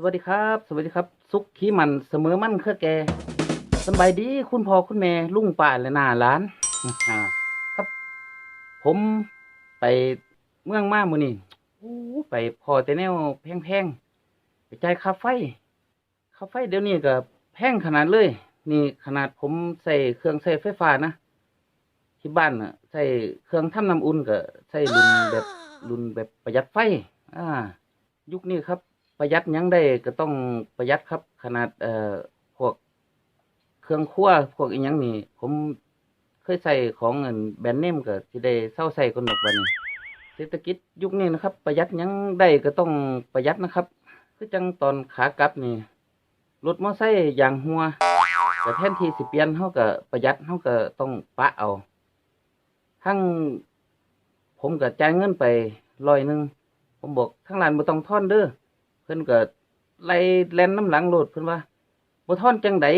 สวัสดีครับ สวัสดีครับ สุขขี้มันเสมอมันเครือแกสบายดีคุณพ่อคุณแม่ลุงป้าและน้าหลานครับ ผมไปเมืองมามือนี้โอ้ไปพอแต่แนวแพงๆไปจ่ายค่าไฟค่าไฟเดี๋ยวนี้ก็แพงขนาดเลย นี่ขนาดผมใส่เครื่องใช้ไฟฟ้านะที่บ้านน่ะใช้เครื่องทำน้ำอุ่นก็ใช้รุ่นแบบรุ่นแบบประหยัดไฟ อ่า ยุคนี้ครับ ประหยัดยังได้ก็ต้องประหยัดครับ ขนาดเอ่อพวกเครื่องครัวพวกอีหยังนี่ ผมเคยใส่ของเงินแบรนด์เนมก็สิได้เศร้าใส่คนดอกบัดนี้เศรษฐกิจยุคนี้นะครับ ประหยัดยังได้ก็ต้องประหยัดนะครับ คือจังตอนขากลับนี่รถมอไซค์ยางหัวแต่แทนที่สิเปลี่ยนเฮาก็ประหยัดเฮาก็ต้องปะเอาทั้งผมก็จ่ายเงินไปร้อยหนึ่งผมบอกทั้งร้านบ่ต้องทอนเด้อ พิ่นก็ไล่แล่นน้ำหลังโลดเพิ่นว่าบ่ทอนจังได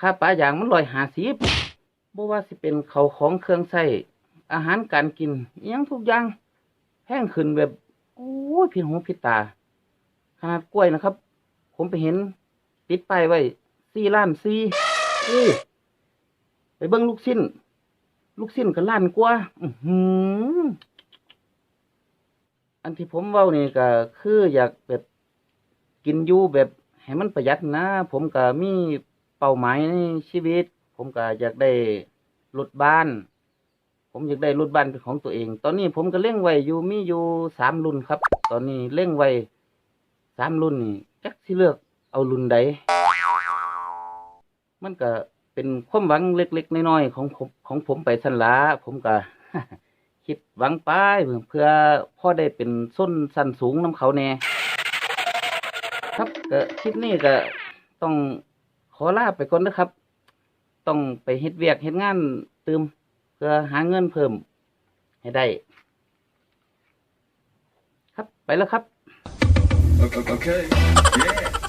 ค่าปลาอย่างมันร้อยหาสิบบ่ว่าสิเป็นเขาของเครื่องใช้อาหารการกินอิหยังทุกอย่างแพงขึ้นแบบโอ้ยผิดหูผิดตา ขนาดกล้วยนะครับ ผมไปเห็น ติดป้ายไว้สี่ล้านสี่อื้อไปเบิ่งลูกชิ้น ลูกสิ้นก็ล้านกว่าอื้อหืออันที่ผมเว้านี่ก็คืออยากแบบ กินอยู่แบบให้มันประหยัดนะ ผมก็มีเป้าหมายในชีวิต ผมก็อยากได้รถบ้าน ผมอยากได้รถบ้านเป็นของตัวเอง ตอนนี้ผมก็เล่งไว้อยู่มีอยู่สามรุ่นครับ ตอนนี้เล่งไว้สามรุ่นนี่จักสิเลือกเอารุ่นใดมันก็เป็นความหวังเล็กๆน้อยๆของผมของผมไปสันละผมก็คิดหวังไปเพื่อพ่อได้เป็นส้นสันสูงน้ำเขาแน่ ครับก็คลิปนี้ก็ต้องขอลาไปก่อนนะครับ ต้องไปเฮ็ดเวียกเฮ็ดงานตืมเพื่อหาเงินเพิ่ม ให้ได้ ครับไปแล้วครับ Okay. okay. Yeah.